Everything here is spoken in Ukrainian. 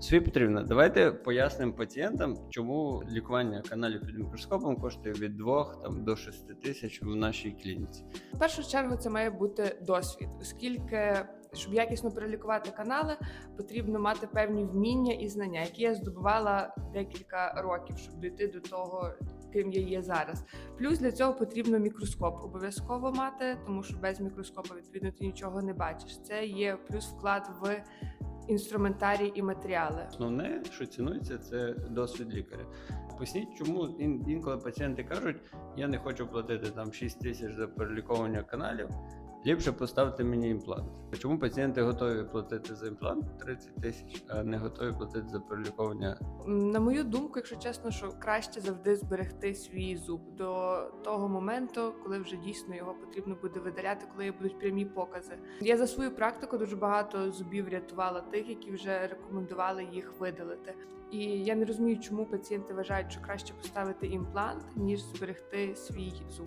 Софія Петрівна, давайте пояснимо пацієнтам, чому лікування каналів під мікроскопом коштує від 2 там, до 6 тисяч в нашій клініці. В першу чергу це має бути досвід, оскільки щоб якісно перелікувати канали, потрібно мати певні вміння і знання, які я здобувала декілька років, щоб дійти до того, ким я є зараз. Плюс для цього потрібно мікроскоп обов'язково мати, тому що без мікроскопа відповідно ти нічого не бачиш. Це є плюс вклад в інструментарій і матеріали. Основне, що цінується, це досвід лікаря. Поясніть, чому ін- інколи пацієнти кажуть, я не хочу платити там 6 тисяч за переліковування каналів. Ліпше поставити мені імплант. Чому пацієнти готові платити за імплант 30 тисяч, а не готові платити за переліковування На мою думку, якщо чесно, що краще завжди зберегти свій зуб до того моменту, коли вже дійсно його потрібно буде видаляти, коли будуть прямі покази. Я за свою практику дуже багато зубів рятувала тих, які вже рекомендували їх видалити. І я не розумію, чому пацієнти вважають, що краще поставити імплант ніж зберегти свій зуб.